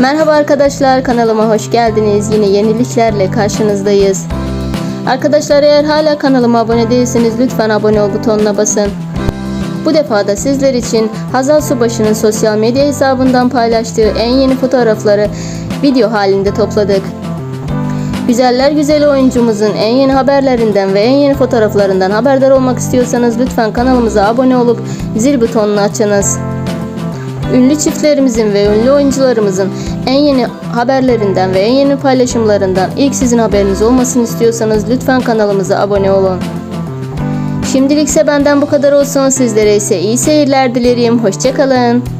Merhaba arkadaşlar kanalıma hoş geldiniz. Yine yeniliklerle karşınızdayız. Arkadaşlar eğer hala kanalıma abone değilseniz lütfen abone ol butonuna basın. Bu defa da sizler için Hazal Subaşı'nın sosyal medya hesabından paylaştığı en yeni fotoğrafları video halinde topladık. Güzeller güzeli oyuncumuzun en yeni haberlerinden ve en yeni fotoğraflarından haberdar olmak istiyorsanız lütfen kanalımıza abone olup zil butonunu açınız. Ünlü çiftlerimizin ve ünlü oyuncularımızın en yeni haberlerinden ve en yeni paylaşımlarından ilk sizin haberiniz olmasını istiyorsanız lütfen kanalımıza abone olun. Şimdilikse benden bu kadar olsun. Sizlere ise iyi seyirler dilerim. Hoşçakalın.